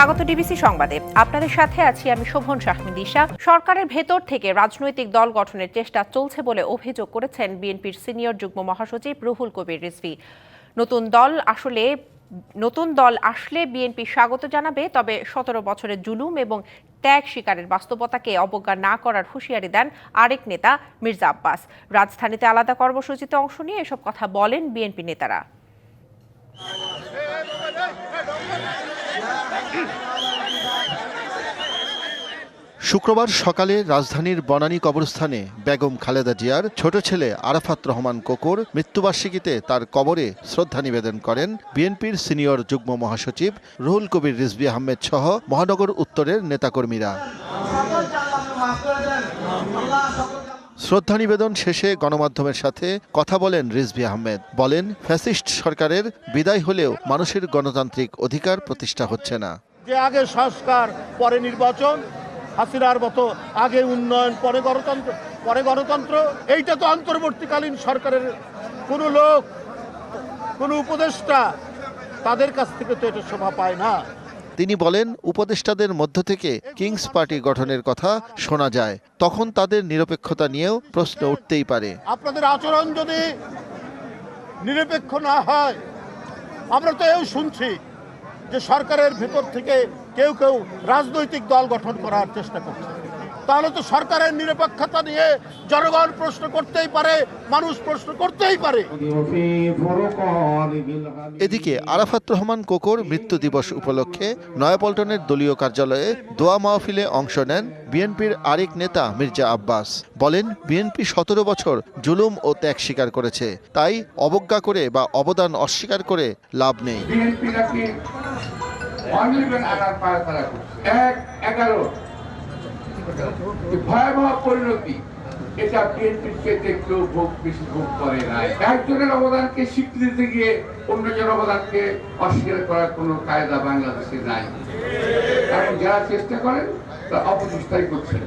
স্বাগত ডিবিসি সংবাদে। আপনাদের সাথে আছি আমি শোভন শাহমিদিশা সরকারের ভেতর থেকে রাজনৈতিক দল গঠনের চেষ্টা চলছে বলে অভিযোগ করেছেন বিএনপির সিনিয়র যুগ্ম মহাসচিব রুহুল কবির রিজভী। নতুন দল আসলে, নতুন দল আসলে বিএনপি স্বাগত জানাবে, তবে সতেরো বছরের জুলুম এবং ত্যাগ শিকারের বাস্তবতাকে অবজ্ঞা না করার হুঁশিয়ারি দেন আরেক নেতা মির্জা আব্বাস। রাজধানীতে আলাদা কর্মসূচিতে অংশ নিয়ে এসব কথা বলেন বিএনপি নেতারা। শুক্রবার সকালে রাজধানীর বনানী কবরস্থানে বেগম খালেদা জিয়ার ছোট ছেলে আরাফাত রহমান কোকর মৃত্যুবার্ষিকীতে তার কবরে শ্রদ্ধা নিবেদন করেন বিএনপির সিনিয়র যুগ্ম মহাসচিব রুহুল কবির রিজভী আহমেদ সহ মহানগর উত্তরের নেতাকর্মীরা। শ্রদ্ধা নিবেদন শেষে গণমাধ্যমের সাথে কথা বলেন রিজভী আহমেদ। বলেন, ফ্যাসিস্ট সরকারের বিদায় হলেও মানুষের গণতান্ত্রিক অধিকার প্রতিষ্ঠা হচ্ছে না। যে আগে সংস্কার পরে নির্বাচন হাসিনার মতো আগে উন্নয়ন পরে গণতন্ত্র পরে গণতন্ত্র। এইটা তো অন্তর্বর্তীকালীন সরকারের কোনো লোক কোনো উপদেষ্টা তাদের কাছ থেকে তো এটা শোভা পায় না। তিনি বলেন উপদেষ্টাদের মধ্য থেকে কিংস পার্টি গঠনের কথা শোনা যায়। তখন তাদের নিরপেক্ষতা নিয়েও প্রশ্ন উঠতেই পারে। আপনাদের আচরণ যদি নিরপেক্ষ না হয় আমরা তো এও শুনছি। যে সরকারের ভেতর থেকে কেউ কেউ রাজনৈতিক দল গঠন করার চেষ্টা করছে। তাহলে তো সরকারের নিরপেক্ষতা নিয়ে জনগণ প্রশ্ন করতেই পারে, মানুষ প্রশ্ন করতেই পারে। এদিকে আরাফাত রহমান কোকর মৃত্যু দিবস উপলক্ষে নয়াপল্টনের দলীয় কার্যালয়ে দোয়া মাহফিলে অংশ নেন বিএনপির আরেক নেতা মির্জা আব্বাস। বলেন, বিএনপি সতেরো বছর জুলুম ও ত্যাগ স্বীকার করেছে। তাই অবজ্ঞা করে বা অবদান অস্বীকার করে লাভ নেই। এক, এগারো। ভয়াবহ পরিণতি, এটা বিএনপির ভোগ বেশি ভোগ করে নাই একজনের অবদানকে স্বীকৃতি গিয়ে অন্যজনের অবদানকে অস্বীকার করার কোনো কায়দা বাংলাদেশে নাই। এখন যারা চেষ্টা করেন, তারা অপচেষ্টাই করছেন।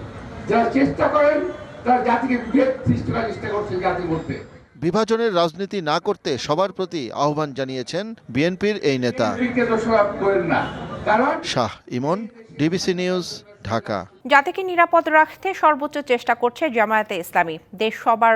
যারা চেষ্টা করেন, তারা জাতিকে বিভেদ সৃষ্টি করার চেষ্টা করছেন জাতির মধ্যে। বিভাজনের রাজনীতি না করতে সবার প্রতি আহ্বান জানিয়েছেন বিএনপির এই নেতা। Shah Emon DBC news Dhaka. জাতিকে নিরাপদ রাখতে সর্বোচ্চ চেষ্টা করছে জামায়াতে ইসলামী। দেশ সবার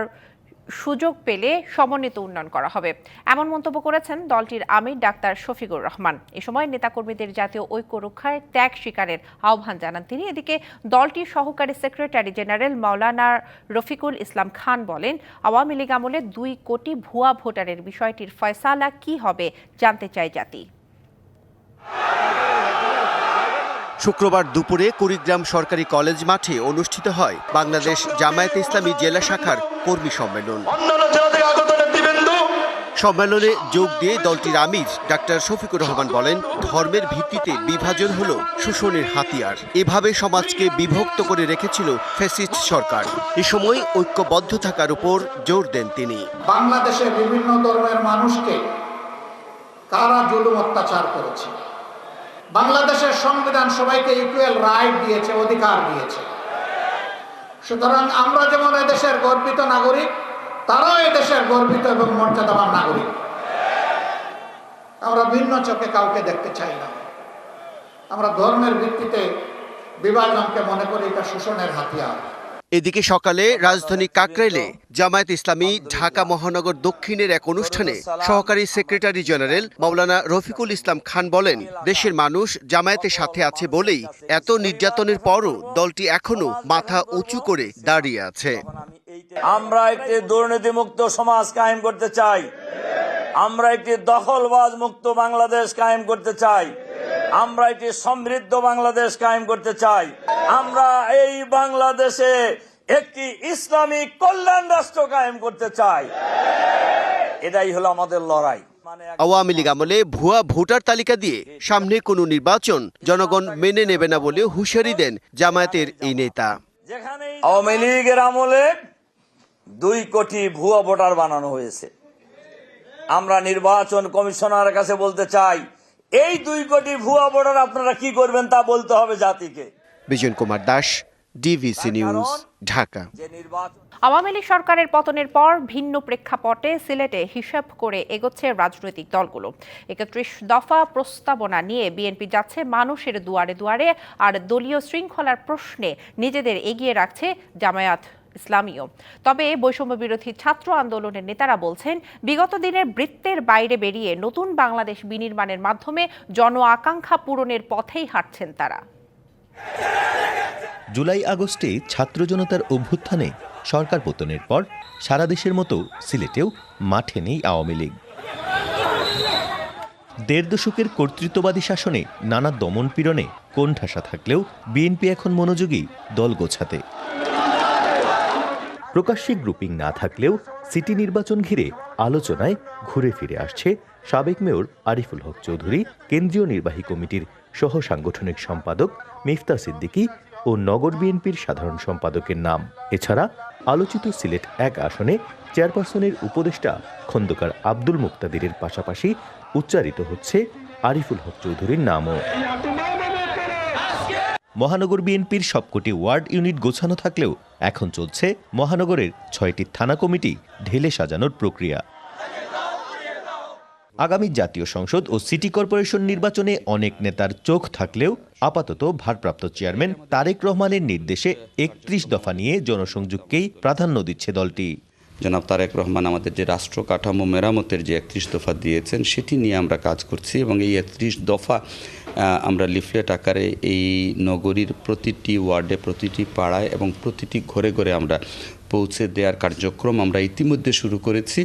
সুযোগ পেলে সমন্বিত উন্নয়ন করা হবে। এমন মন্তব্য করেছেন দলটির আমির ডাক্তার শফিকুর রহমান। এ সময় নেতাকর্মীদের জাতীয় ঐক্য রক্ষায় ত্যাগ স্বীকারের আহ্বান জানান তিনি। এদিকে দলটির সহকারী সেক্রেটারি জেনারেল মাওলানা রফিকুল ইসলাম খান বলেন, আওয়ামী লীগ আমলে দুই কোটি ভুয়া ভোটারের বিষয়টির ফয়সালা কি হবে জানতে চায় জাতি। শুক্রবার দুপুরে কুড়িগ্রাম সরকারি কলেজ মাঠে অনুষ্ঠিত হয় বাংলাদেশ জামায়াতে ইসলামী জেলা শাখার কর্মী সম্মেলন। সম্মেলনে যোগ দিয়ে দলটির আমির ডাক্তার শফিকুর রহমান বলেন ধর্মের ভিত্তিতে বিভাজন হল শোষণের হাতিয়ার। এভাবে সমাজকে বিভক্ত করে রেখেছিল ফ্যাসিস্ট সরকার। এ সময় ঐক্যবদ্ধ থাকার উপর জোর দেন তিনি। বাংলাদেশের বিভিন্ন ধর্মের মানুষকে কারা জুলুম অত্যাচার করেছে? বাংলাদেশের সংবিধান সবাইকে ইকুয়াল রাইট দিয়েছে অধিকার দিয়েছে। সুতরাং আমরা যেমন এদেশের গর্বিত নাগরিক, তারাও এদেশের গর্বিত এবং মর্যাদাবান নাগরিক। আমরা ভিন্ন চোখে কাউকে দেখতে চাই না। আমরা ধর্মের ভিত্তিতে বিভাজনকে মনে করি এটা শোষণের হাতিয়ার। এদিকে সকালে রাজধানী কাকরাইলে জামায়াত ইসলামী ঢাকা মহানগর দক্ষিণের এক অনুষ্ঠানে সহকারী সেক্রেটারি জেনারেল মাওলানা রফিকুল ইসলাম খান বলেন, দেশের মানুষ জামায়াতের সাথে আছে বলেই এত নির্যাতনের পরও দলটি এখনও মাথা উঁচু করে দাঁড়িয়ে আছে। আমরা একটি দুর্নীতি মুক্ত সমাজ কায়েম করতে চাই। আমরা একটি দখলবাজ মুক্ত বাংলাদেশ কায়েম করতে চাই। আমরা এটি সমৃদ্ধ বাংলাদেশ কায়েম করতে চাই। আমরা এই বাংলাদেশে একটি ইসলামিক কল্যাণ রাষ্ট্র কায়েম করতে চাই। এটাই হলো আমাদের লড়াই। মানে আওয়ামী লীগ আমলে ভুয়া ভোটার তালিকা দিয়ে সামনে কোনো নির্বাচন জনগণ মেনে নেবে না বলে হুঁশিয়ারি দেন জামায়াতের এই নেতা। যেখানে আওয়ামী লীগের আমলে দুই কোটি ভুয়া ভোটার বানানো হয়েছে। আমরা নির্বাচন কমিশনারের কাছে বলতে চাই এই দুই কোটি ভুয়া ভোটার আপনারা কি করবেন তা বলতে হবে জাতিকে। Bijan Kumar Das DBC news Dhaka. Awami League সরকারের পতনের পর ভিন্ন প্রেক্ষাপটে সিলেটে হিসাব করে এগোচ্ছে রাজনৈতিক দলগুলো। একত্রিশ দফা প্রস্তাবনা নিয়ে বিএনপি যাচ্ছে মানুষের দুয়ারে দুয়ারে আর দলীয় শৃঙ্খলার প্রশ্নে নিজেদের এগিয়ে রাখছে জামায়াত ইসলামীয় তবে বৈষম্য বিরোধী ছাত্র আন্দোলনের নেতারা বলছেন, বিগত দিনের বৃত্তের বাইরে বেরিয়ে নতুন বাংলাদেশ বিনির্মাণের মাধ্যমে জন আকাঙ্ক্ষা পূরণের পথেই হাঁটছেন তারা। জুলাই আগস্টে ছাত্র জনতার অভ্যুত্থানে সরকার পতনের পর সারা দেশের মতো সিলেটেও মাঠে নেই আওয়ামী লীগ। দেড় দশকের কর্তৃত্ববাদী শাসনে নানা দমন পীড়নে কোণঠাসা থাকলেও বিএনপি এখন মনোযোগী দল গোছাতে। প্রকাশ্যে গ্রুপিং না থাকলেও সিটি নির্বাচন ঘিরে আলোচনায় ঘুরে ফিরে আসছে সাবেক মেয়র আরিফুল হক চৌধুরী, কেন্দ্রীয় নির্বাহী কমিটির সহ সাংগঠনিক সম্পাদক মিফতা সিদ্দিকী ও নগর বিএনপির সাধারণ সম্পাদকের নাম। এছাড়া আলোচিত সিলেট এক আসনে চেয়ারপারসনের উপদেষ্টা খন্দকার আব্দুল মুক্তাদিরের পাশাপাশি উচ্চারিত হচ্ছে আরিফুল হক চৌধুরীর নামও। মহানগর বিএনপির সবকটি ওয়ার্ড ইউনিট গোছানো থাকলেও এখন চলছে মহানগরের ছয়টি থানা কমিটি ঢেলে সাজানোর প্রক্রিয়া। আগামী জাতীয় সংসদ ও সিটি কর্পোরেশন নির্বাচনে অনেক নেতার চোখ থাকলেও আপাতত ভারপ্রাপ্ত চেয়ারম্যান তারেক রহমানের নির্দেশে একত্রিশ দফা নিয়ে জনসংযোগকেই প্রাধান্য দিচ্ছে দলটি। জনাব তারেক রহমান আমাদের যে রাষ্ট্র কাঠামো মেরামতের যে একত্রিশ দফা দিয়েছেন, সেটি নিয়ে আমরা কাজ করছি এবং এই একত্রিশ দফা আমরা লিফলেট আকারে এই নগরীর প্রতিটি ওয়ার্ডে, প্রতিটি পাড়ায় এবং প্রতিটি ঘরে ঘরে আমরা পৌঁছে দেওয়ার কার্যক্রম আমরা ইতিমধ্যে শুরু করেছি।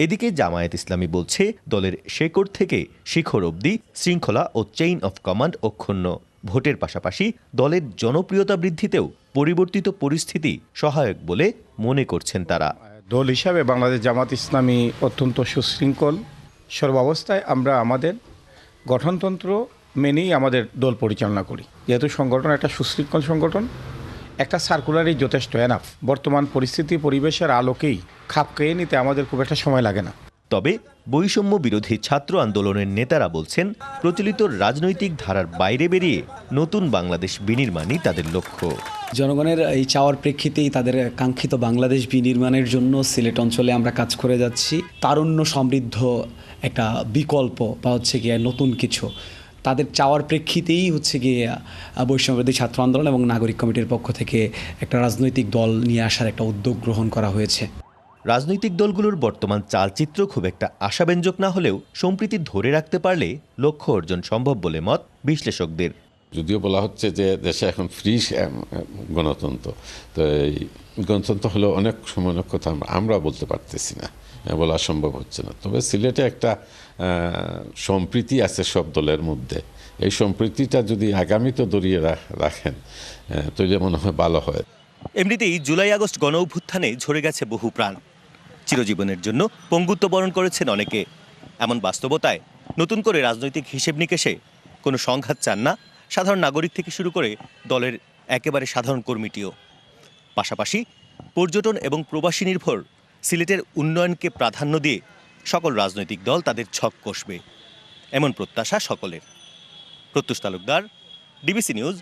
এদিকে জামায়াত ইসলামী বলছে, দলের শেকড় থেকে শিখর অবধি শৃঙ্খলা ও চেইন অফ কমান্ড অক্ষুণ্ণ। ভোটের পাশাপাশি দলের জনপ্রিয়তা বৃদ্ধিতেও পরিবর্তিত পরিস্থিতি সহায়ক বলে মনে করছেন তারা। দল হিসাবে বাংলাদেশ জামাত ইসলামী অত্যন্ত সুশৃঙ্খল। সর্বাবস্থায় আমরা আমাদের গঠনতন্ত্র মেনেই আমাদের দল পরিচালনা করি। যেহেতু সংগঠন একটা সুশৃঙ্খল সংগঠন, একটা সার্কুলারই যথেষ্ট এনাফ বর্তমান পরিস্থিতি, পরিবেশের আলোকেই খাপ খেয়ে নিতে আমাদের খুব একটা সময় লাগে না। তবে বৈষম্য বিরোধী ছাত্র আন্দোলনের নেতারা বলছেন প্রচলিত রাজনৈতিক ধারার বাইরে বেরিয়ে নতুন বাংলাদেশ বিনির্মাণই তাদের লক্ষ্য। জনগণের এই চাওয়ার প্রেক্ষিতেই তাদের কাঙ্ক্ষিত বাংলাদেশ বিনির্মাণের জন্য সিলেট অঞ্চলে আমরা কাজ করে যাচ্ছি। তারুণ্য সমৃদ্ধ একটা বিকল্প বা হচ্ছে গিয়ে নতুন কিছু। তাদের চাওয়ার প্রেক্ষিতেই হচ্ছে গিয়ে আহ, বৈষম্যবিরোধী ছাত্র আন্দোলন এবং নাগরিক কমিটির পক্ষ থেকে একটা রাজনৈতিক দল নিয়ে আসার একটা উদ্যোগ গ্রহণ করা হয়েছে। রাজনৈতিক দলগুলোর বর্তমান চালচিত্র খুব একটা আশাব্যঞ্জক না হলেও সম্প্রীতি ধরে রাখতে পারলে লক্ষ্য অর্জন সম্ভব বলে মত বিশ্লেষকদের। যদিও বলা হচ্ছে যে দেশে এখন ফ্রি গণতন্ত্র। তো এই গণতন্ত্র হলো অনেক সময় অনেক কথা আমরা- আমরা বলতে পারতেছি না বলা সম্ভব হচ্ছে না। তবে সিলেটে একটা সম্প্রীতি আছে সব দলের মধ্যে। এই সম্প্রীতিটা যদি আগামীতে দরিয়ে রাখ- রাখেন তাহলে মনে হয় ভালো হয়। এমনিতেই জুলাই আগস্ট গণ অভ্যুত্থানে ঝরে গেছে বহু প্রাণ। চিরজীবনের জন্য পঙ্গুত্ব বরণ করেছেন অনেকে। এমন বাস্তবতায় নতুন করে রাজনৈতিক হিসেব নিকেশে কোনো সংঘাত চান না, সাধারণ নাগরিক থেকে শুরু করে দলের একেবারে সাধারণ কর্মীটিও। পাশাপাশি পর্যটন এবং প্রবাসী নির্ভর সিলেটের উন্নয়নকে প্রাধান্য দিয়ে সকল রাজনৈতিক দল তাদের ছক কষবে। এমন প্রত্যাশা সকলের। Pratyush Talukdar, DBC news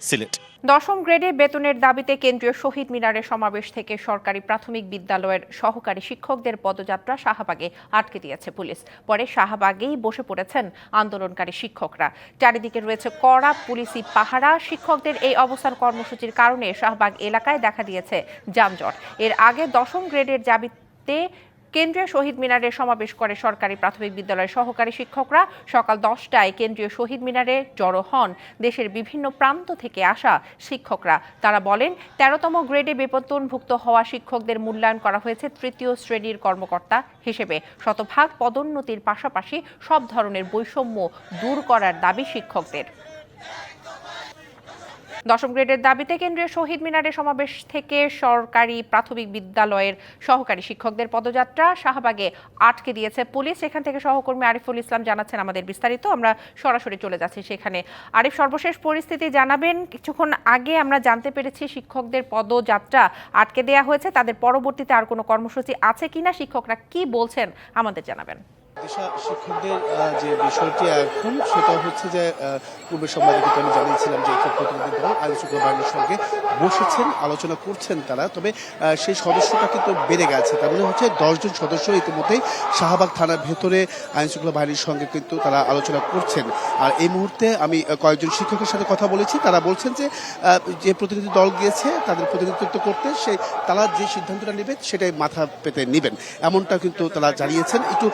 Sylhet. দশম গ্রেডে বেতনের দাবিতে কেন্দ্রীয় শহীদ মিনারের সমাবেশ থেকে সরকারি প্রাথমিক বিদ্যালয়ের সহকারী শিক্ষকদের পদযাত্রা শাহবাগে আটকে দিয়েছে পুলিশ। পরে শাহবাগেই বসে পড়েছেন আন্দোলনকারী শিক্ষকরা। চারিদিকে রয়েছে কড়া পুলিশি পাহারা। শিক্ষকদের এই অবস্থান কর্মসূচির কারণে শাহবাগ এলাকায় দেখা দিয়েছে যানজট। এর আগে দশম গ্রেডের দাবিতে কেন্দ্রীয় শহীদ মিনারে সমাবেশ করে সরকারি প্রাথমিক বিদ্যালয়ের সহকারী শিক্ষকরা। সকাল দশটায় কেন্দ্রীয় শহীদ মিনারে জড়ো হন। দেশের বিভিন্ন প্রান্ত থেকে আসা শিক্ষকরা। তারা বলেন, তেরোতম গ্রেডে বেতনভুক্ত হওয়া শিক্ষকদের মূল্যায়ন করা হয়েছে তৃতীয় শ্রেণির কর্মকর্তা হিসেবে। শতভাগ পদোন্নতির পাশাপাশি সব ধরনের বৈষম্য দূর করার দাবি শিক্ষকদের। দশম গ্রেডের দাবিতে কেন্দ্রীয় শহীদ মিনারে সমাবেশ থেকে সরকারি প্রাথমিক বিদ্যালয়ের সহকারী শিক্ষকদের পদযাত্রা শাহবাগে আটকে দিয়েছে পুলিশ। সেখান থেকে সহকর্মী আরিফুল ইসলাম জানাচ্ছেন আমাদের বিস্তারিত। আমরা সরাসরি চলে যাচ্ছি সেখানে। আরিফ, সর্বশেষ পরিস্থিতি জানাবেন। কিছুক্ষণ আগে আমরা জানতে পেরেছি শিক্ষকদের পদযাত্রা আটকে দেওয়া হয়েছে। তাদের পরবর্তীতে আর কোনো কর্মসূচি আছে কিনা? শিক্ষকরা কি বলছেন আমাদের জানাবেন। শিক্ষকদের যে বিষয়টি এখন, সেটা হচ্ছে যে পূর্বের সম্বাদে আমি জানিয়েছিলাম যে একটি প্রতিনিধি দল আইন বাহিনীর সঙ্গে বসেছেন, আলোচনা করছেন তারা। তবে সেই সদস্যটা কিন্তু বেড়ে গেছে। তার মানে হচ্ছে দশজন সদস্য ইতিমধ্যেই শাহবাগ থানার ভেতরে আইন শৃঙ্খলা বাহিনীর সঙ্গে কিন্তু তারা আলোচনা করছেন। আর এই মুহূর্তে আমি কয়েকজন শিক্ষকের সাথে কথা বলেছি। তারা বলছেন যে যে প্রতিনিধি দল গিয়েছে, তাদের প্রতিনিধিত্ব করতে সেই তারা যে সিদ্ধান্তটা নেবে, সেটাই মাথা পেতে নেবেন। এমনটা কিন্তু তারা জানিয়েছেন। একটু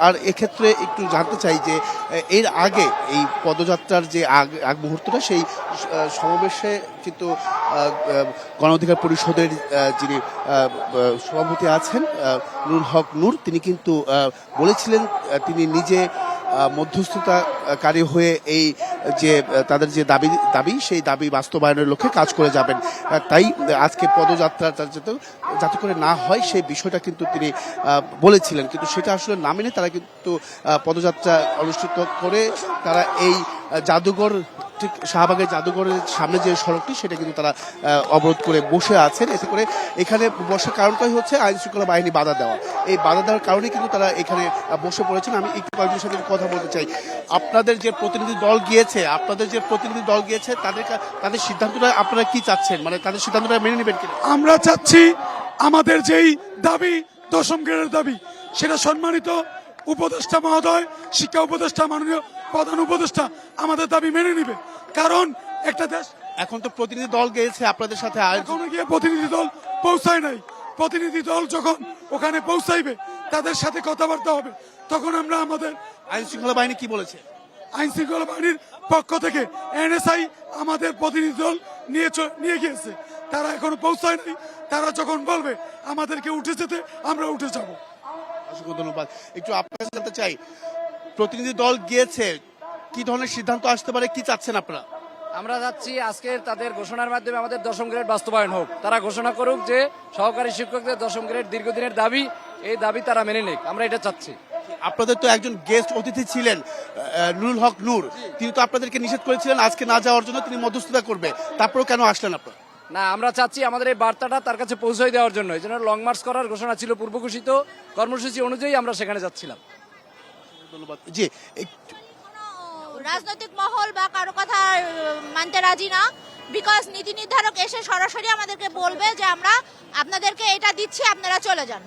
আর এক্ষেত্রে একটু জানতে চাই যে এর আগে এই পদযাত্রার যে আগ আগ মুহূর্তটা সেই সমাবেশে কিন্তু আহ, আহ, গণ অধিকার পরিষদের যিনি সভাপতি আছেন নুর হক নূর তিনি কিন্তু বলেছিলেন তিনি নিজে মধ্যস্থতাকারী হয়ে এই যে তাদের যে দাবি দাবি, সেই দাবি বাস্তবায়নের লক্ষ্যে কাজ করে যাবেন। তাই আজকে পদযাত্রা যাতে যাতে করে না হয়, সেই বিষয়টা কিন্তু তিনি বলেছিলেন। কিন্তু সেটা আসলে না মেনে তারা কিন্তু পদযাত্রা অনুষ্ঠিত করে তারা এই জাদুঘর ঠিক শাহবাগের জাদুঘরের সামনে যে সড়কটি, সেটা কিন্তু তারা অবরোধ করে বসে আছেন। এতে করে এখানে বসার কারণটাই হচ্ছে আইন শৃঙ্খলা বাহিনী বাধা দেওয়া। এই বাধা দেওয়ার কারণে কিন্তু তারা এখানে বসে পড়েছেন। আমি একটু কয়েকজনের সাথে কথা বলতে চাই। আপনাদের যে প্রতিনিধি দল গিয়েছে, আপনাদের যে প্রতিনিধি দল গিয়েছে, তাদের তাদের সিদ্ধান্তটা আপনারা কি চাচ্ছেন? মানে তাদের সিদ্ধান্তটা মেনে নেবেন কিনা? আমরা চাচ্ছি আমাদের যেই দাবি, দশম গ্রেডের দাবি, সেটা সম্মানিত উপদেষ্টা মহোদয়, শিক্ষা উপদেষ্টা মাননীয় প্রধান উপদেষ্টা আমাদের দাবি মেনে নিবে। কারণ একটা দেশ এখন তো প্রতিনিধি দল গিয়েছে আপনাদের সাথে এখনও গিয়ে প্রতিনিধি দল পৌঁছায় নাই। প্রতিনিধি দল যখন ওখানে পৌঁছাইবে তাদের সাথে কথাবার্তা হবে। তখন আমরা আমাদের আইন শৃঙ্খলা বাহিনী কি বলেছে? আইন শৃঙ্খলা বাহিনীর পক্ষ থেকে এনএসআই আমাদের প্রতিনিধি দল নিয়ে নিয়ে গিয়েছে। তারা এখনও পৌঁছায় নাই। তারা যখন বলবে আমাদেরকে উঠে যেতে আমরা উঠে যাব। অসংখ্য ধন্যবাদ। একটু আপনার জানতে চাই প্রতিনিধি দল গিয়েছে কি ধরনের সিদ্ধান্ত আসতে পারে কি চাচ্ছেন আপনারা? আমরা যাচ্ছি আজকের তাদের ঘোষণার মাধ্যমে আমাদের দশম গ্রেড বাস্তবায়ন হোক। তারা ঘোষণা করুক যে সহকারী শিক্ষকদের দশম গ্রেড দীর্ঘদিনের দাবি এই দাবি তারা মেনে নেক। আমরা এটা চাচ্ছি। আপনাদের তো একজন গেস্ট অতিথি ছিলেন নুরুল হক নূর। তিনি তো আপনাদেরকে নিষেধ করেছিলেন আজকে না যাওয়ার জন্য তিনি মধ্যস্থতা করবে। তারপরেও কেন আসলেন আপনারা? না আমরা চাচ্ছি আমাদের এই বার্তাটা তার কাছে পৌঁছে দেওয়ার জন্য। এই জন্য লং মার্চ করার ঘোষণা ছিল পূর্ব ঘোষিত কর্মসূচি অনুযায়ী আমরা সেখানে যাচ্ছিলাম। ধন্যবাদ। জি রাজনৈতিক মহল বা কারও কথা মানতে রাজি না বিকজ নীতি নির্ধারক এসে সরাসরি আমাদেরকে বলবে যে আমরা আপনাদেরকে এটা দিচ্ছি আপনারা চলে যান।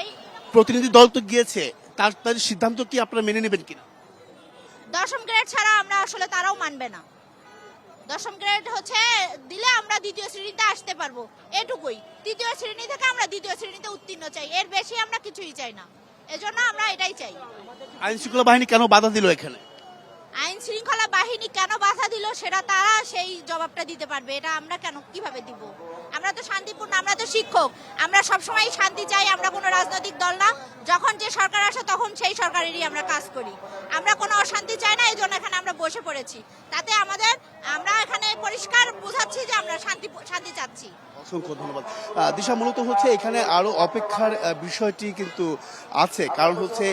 এই প্রতিনিধি দল তো গিয়েছে তার তাদের সিদ্ধান্ত কি আপনারা মেনে নেবেন কিনা? দশম গ্রেড ছাড়া আমরা আসলে তারাও মানবে না। দশম গ্রেড হচ্ছে দিলে আমরা দ্বিতীয় শ্রেণীতে আসতে পারব এটুকুই। তৃতীয় শ্রেণি থেকে আমরা দ্বিতীয় শ্রেণীতে উত্তীর্ণ চাই এর বেশি আমরা কিছুই চাই না। এজন্য আমরা এটাই চাই। আইন শৃঙ্খলা বাহিনী কেন বাধা দিল এখানে? আইন শৃঙ্খলা বাহিনী কেন বাধা দিল সেটা তারা সেই জবাবটা দিতে পারবে। এটা আমরা কেন কীভাবে দিব? আমরা তো শান্তিপূর্ণ আমরা তো শিক্ষক। আমরা সবসময় শান্তি চাই আমরা কোনো রাজনৈতিক দল না। যখন যে সরকার আসে তখন সেই সরকারেরই আমরা কাজ করি। আমরা কোনো অশান্তি চাই না এই জন্য এখানে আমরা বসে পড়েছি। তাতে আমাদের আমরা এখানে পরিষ্কার বোঝাচ্ছি যে আমরা শান্তি শান্তি চাচ্ছি। অসংখ্য ধন্যবাদ। দিশা, মূলত হচ্ছে এখানে আরও অপেক্ষার বিষয়টি কিন্তু আছে। কারণ হচ্ছে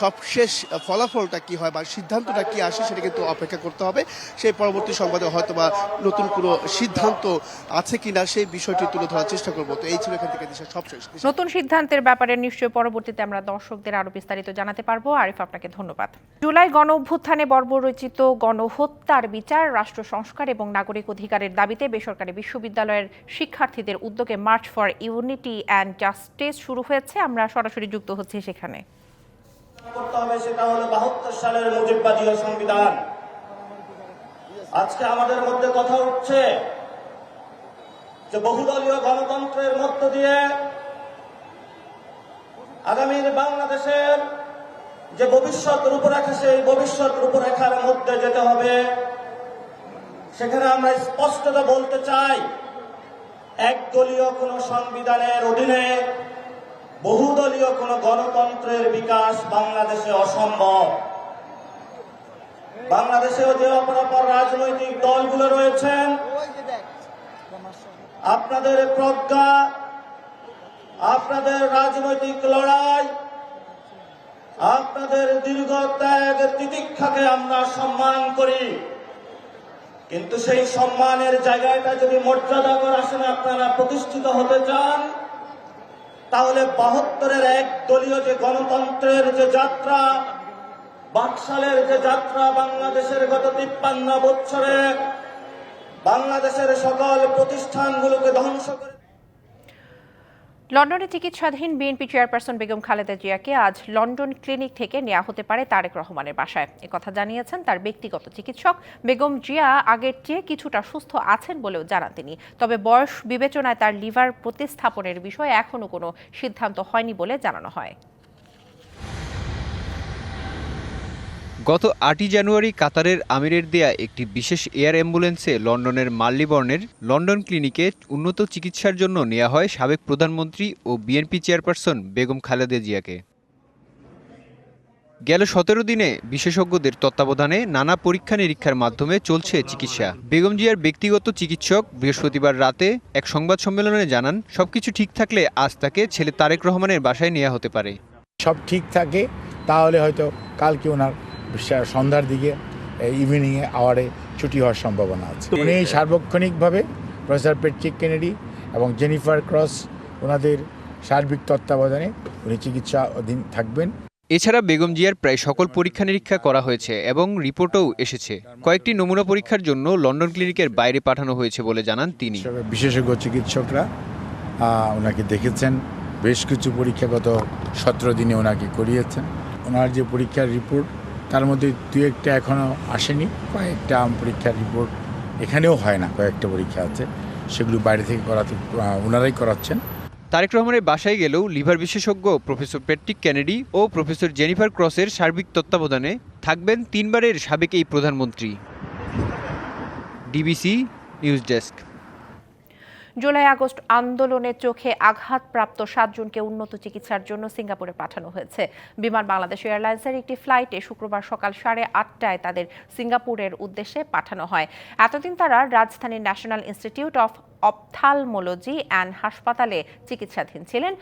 সবশেষ ফলাফলটা কি হয় বা সিদ্ধান্তটা কি আসে সেটা কিন্তু অপেক্ষা করতে হবে। সেই পরবর্তী সংবাদে হয়তো বা নতুন কোনো সিদ্ধান্ত আছে কিনা সেই বিষয়টি তুলে ধরার চেষ্টা করব। তো এই ছিল এখান থেকে দিশা সবশেষ। নতুন সিদ্ধান্তের ব্যাপারে নিশ্চয়ই পরবর্তীতে আমরা দর্শকদের আরও বিস্তারিত জানাতে পারব। আরিফ, আপনাকে ধন্যবাদ। জুলাই গণ অভ্যুত্থানে বর্বরচিত গণহত্যার বিচার, রাষ্ট্র সংস্কার এবং নাগরিক অধিকারের দাবিতে বেসরকারি বিশ্ববিদ্যালয়ের শিক্ষার্থীদের উদ্যোগে march for unity and justice শুরু হয়েছে। আমরা সরাসরি যুক্ত হচ্ছি সেখানে। করতে হবে সেটা বাহাত্তর সালের সংবিধান। আজকে আমাদের মধ্যে কথা উঠছে যে বহুদলীয় গণতন্ত্রের মধ্য দিয়ে আগামীর বাংলাদেশের যে ভবিষ্যৎ রূপরেখা, সেই ভবিষ্যৎ রূপরেখার মধ্যে যেতে হবে। সেখানে আমরা স্পষ্টতা বলতে চাই একদলীয় কোন সংবিধানের অধীনে বহুদলীয় কোন গণতন্ত্রের বিকাশ বাংলাদেশে অসম্ভব। বাংলাদেশেও যে অপরাপর রাজনৈতিক দলগুলো রয়েছেন আপনাদের প্রজ্ঞা, আপনাদের রাজনৈতিক লড়াই, আপনাদের দীর্ঘ ত্যাগ তিতিক্ষাকে আমরা সম্মান করি। কিন্তু সেই সম্মানের জায়গাটা যদি মর্যাদাকর আসেন আপনারা প্রতিষ্ঠিত হতে চান, তাহলে বাহাত্তরের এক দলীয় যে গণতন্ত্রের যে যাত্রা, বাকশালের যে যাত্রা বাংলাদেশের গত তিপ্পান্ন বছরে বাংলাদেশের সকল প্রতিষ্ঠানগুলোকে ধ্বংস করে লন্ডনে চিকিৎসাধীন বিএনপি চেয়ারপারসন বেগম খালেদা জিয়াকে আজ লন্ডন ক্লিনিক থেকে নেওয়া হতে পারে তারেক রহমানের বাসায়। একথা জানিয়েছেন তার ব্যক্তিগত চিকিৎসক। বেগম জিয়া আগের চেয়ে কিছুটা সুস্থ আছেন বলেও জানান তিনি। তবে বয়স বিবেচনায় তার লিভার প্রতিস্থাপনের বিষয়ে এখনও কোনো সিদ্ধান্ত হয়নি বলে জানানো হয়। গত আটই জানুয়ারি কাতারের আমিরের দেয়া একটি বিশেষ এয়ার অ্যাম্বুলেন্সে লন্ডনের মার্লিবর্নের লন্ডন ক্লিনিকে উন্নত চিকিৎসার জন্য নেওয়া হয় সাবেক প্রধানমন্ত্রী ও বিএনপি চেয়ারপারসন বেগম খালেদা জিয়াকে। গেল সতেরো দিনে বিশেষজ্ঞদের তত্ত্বাবধানে নানা পরীক্ষা নিরীক্ষার মাধ্যমে চলছে চিকিৎসা। বেগম জিয়ার ব্যক্তিগত চিকিৎসক বৃহস্পতিবার রাতে এক সংবাদ সম্মেলনে জানান, সবকিছু ঠিক থাকলে আজ তাকে ছেলে তারেক রহমানের বাসায় নেওয়া হতে পারে। সব ঠিক থাকে, তাহলে হয়তো কালকে ওনার সন্ধ্যার দিকে ইভিনিংয়ে আওয়ারে ছুটি হওয়ার সম্ভাবনা আছে। উনি সার্বক্ষণিকভাবে প্রফেসর পেট্রিক কেনেডি এবং জেনিফার ক্রস ওনাদের সার্বিক তত্ত্বাবধানে উনি চিকিৎসা অধীন থাকবেন। এছাড়া বেগম জিয়ার প্রায় সকল পরীক্ষা নিরীক্ষা করা হয়েছে এবং রিপোর্টও এসেছে। কয়েকটি নমুনা পরীক্ষার জন্য লন্ডন ক্লিনিকের বাইরে পাঠানো হয়েছে বলে জানান তিনি। বিশেষজ্ঞ চিকিৎসকরা ওনাকে দেখেছেন। বেশ কিছু পরীক্ষা গত সতেরো দিনে ওনাকে করিয়েছেন। ওনার যে পরীক্ষার রিপোর্ট তার মধ্যে দু একটা এখনও আসেনি, কয়েকটা পরীক্ষার রিপোর্ট এখানেও হয় না, কয়েকটা পরীক্ষা আছে। সেগুলো বাইরে থেকে করাতে ওনারাই করাচ্ছেন। তারেক রহমানের বাসায় গেলেও লিভার বিশেষজ্ঞ প্রফেসর প্যাট্রিক কেনেডি ও প্রফেসর জেনিফার ক্রসের সার্বিক তত্ত্বাবধানে থাকবেন তিনবারের সাবেক এই প্রধানমন্ত্রী। DBC news desk. July August আন্দোলনে চোখে আঘাতপ্রাপ্ত সাতজনকে উন্নত চিকিৎসার জন্য সিঙ্গাপুরে পাঠানো হয়েছে। বিমান বাংলাদেশ এয়ারলাইন্সের একটি ফ্লাইটে শুক্রবার সকাল সাড়ে আটটায় তাদের সিঙ্গাপুরের উদ্দেশ্যে পাঠানো হয়। এতদিন তারা রাজধানীর national institute of ophthalmology and হাসপাতালে চিকিৎসাধীন ছিলেন।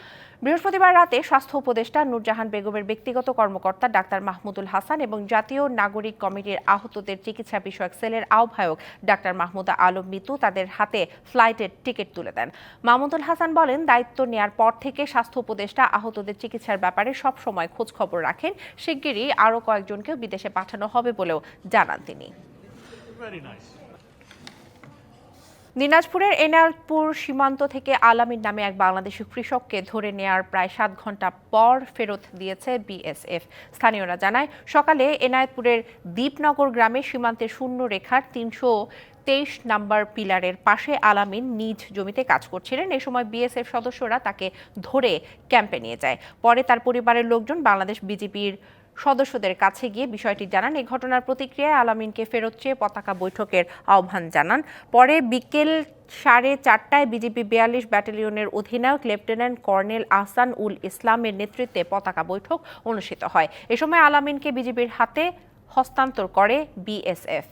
বৃহস্পতিবার রাতে স্বাস্থ্য উপদেষ্টা নূরজাহান বেগমের ব্যক্তিগত কর্মকর্তা ডাক্তার মাহমুদুল হাসান এবং জাতীয় নাগরিক কমিটির আহতদের চিকিৎসা বিষয়ক সেলের আহ্বায়ক ডাক্তার মাহমুদা আলম মিতু তাদের হাতে ফ্লাইটের টিকিট তুলে দেন। মাহমুদুল হাসান বলেন, দায়িত্ব নেয়ার পর থেকে স্বাস্থ্য উপদেষ্টা আহতদের চিকিৎসার ব্যাপারে সব সময় খোঁজ খবর রাখেন। শিগগিরই আরও কয়েকজনকেও বিদেশে পাঠানো হবে বলেও জানান তিনি। দিনাজপুরের এনারপুর সীমান্ত থেকে আলামিন নামে এক বাংলাদেশি কৃষককে ধরে নেয়ার প্রায় সাত ঘণ্টা পর ফেরত দিয়েছে বিএসএফ। স্থানীয়রা জানায়, সকালে এনায়েতপুরের দীপনগর গ্রামে সীমান্তের শূন্য রেখার তিনশো তেইশ নাম্বার পিলারের পাশে আলামিন নিজ জমিতে কাজ করছিলেন। এ সময় বিএসএফ সদস্যরা তাকে ধরে ক্যাম্পে নিয়ে যায়। পরে তার পরিবারের লোকজন বাংলাদেশ বিজেপির সদস্যদের কাছে গিয়ে বিষয়টি জানান। এই ঘটনার প্রতিক্রিয়ায় আলামিনকে ফেরত চেয়ে পতাকা বৈঠকের আহ্বান জানান। পরে বিকেল সাড়ে চারটায় বিজেপি বিয়াল্লিশ ব্যাটালিয়নের অধিনায়ক লেফটেন্যান্ট কর্নেল আহসান উল ইসলামের নেতৃত্বে পতাকা বৈঠক অনুষ্ঠিত হয়। এ সময় আলামিনকে বিজেপির হাতে হস্তান্তর করে বিএসএফ।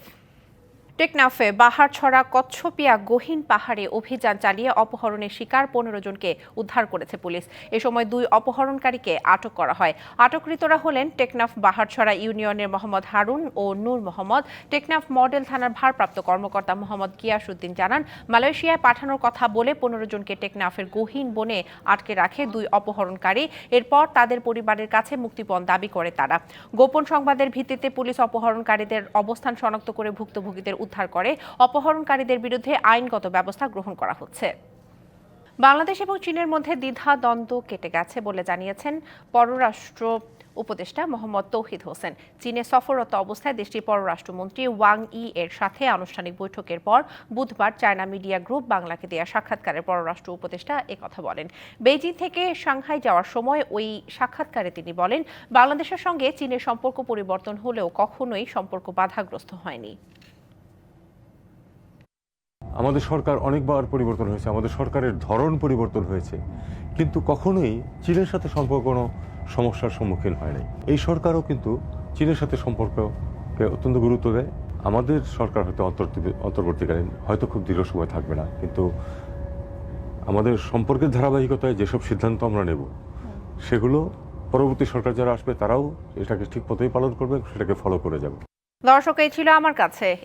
টেকনাফে বাহারছড়া কচ্ছপিয়া গহীন পাহাড়ে অভিযান চালিয়ে অপহরণের শিকার পনেরো জনকে উদ্ধার করেছে পুলিশ। এ সময় দুই অপহরণকারীকে আটক করা হয়। আটককৃতরা হলেন টেকনাফ বাহারছড়া ইউনিয়নের মোহাম্মদ হারুন ও নূর মোহাম্মদ। টেকনাফ মডেল থানার ভারপ্রাপ্ত কর্মকর্তা মোহাম্মদ গিয়াসুদ্দিন জানান, মালয়েশিয়ায় পাঠানোর কথা বলে পনেরো জনকে টেকনাফের গহীন বনে আটকে রাখে দুই অপহরণকারী। এরপর তাদের পরিবারের কাছে মুক্তিপণ দাবি করে তারা। গোপন সংবাদের ভিত্তিতে পুলিশ অপহরণকারীদের অবস্থান শনাক্ত করে ভুক্তভোগীদের উদ্ধার করে। অপহরণকারীদের বিরুদ্ধে আইনগত ব্যবস্থা গ্রহণ করা হচ্ছে। বাংলাদেশ এবং চীনের মধ্যে দ্বিধা দ্বন্দ্ব কেটে গেছে বলে জানিয়েছেন পররাষ্ট্র উপদেষ্টা মোহাম্মদ তৌহিদ হোসেন। চীনে সফররত অবস্থায় দেশটির পররাষ্ট্রমন্ত্রী ওয়াং ই এর সাথে আনুষ্ঠানিক বৈঠকের পর বুধবার চায়না মিডিয়া গ্রুপ বাংলাকে দেয়া সাক্ষাৎকারে পররাষ্ট্র উপদেষ্টা একথা বলেন। বেইজিং থেকে সাংহাই যাওয়ার সময় ওই সাক্ষাৎকারে তিনি বলেন, বাংলাদেশের সঙ্গে চীনের সম্পর্ক পরিবর্তন হলেও কখনোই সম্পর্ক বাধাগ্রস্ত হয়নি। আমাদের সরকার অনেকবার পরিবর্তন হয়েছে, আমাদের সরকারের ধরন পরিবর্তন হয়েছে, কিন্তু কখনোই চীনের সাথে সম্পর্ক কোনো সমস্যার সম্মুখীন হয় নাই। এই সরকারও কিন্তু চীনের সাথে সম্পর্ককে অত্যন্ত গুরুত্ব দেয়। আমাদের সরকার হয়তো অন্তর্বর্তী- অন্তর্বর্তীকালীন হয়তো খুব দীর্ঘ সময় থাকবে না, কিন্তু আমাদের সম্পর্কের ধারাবাহিকতায় যেসব সিদ্ধান্ত আমরা নেব, সেগুলো পরবর্তী সরকার যারা আসবে তারাও এটাকে ঠিক মতোই পালন করবে, সেটাকে ফলো করে যাবে। দর্শক, এই ছিল আমার কাছে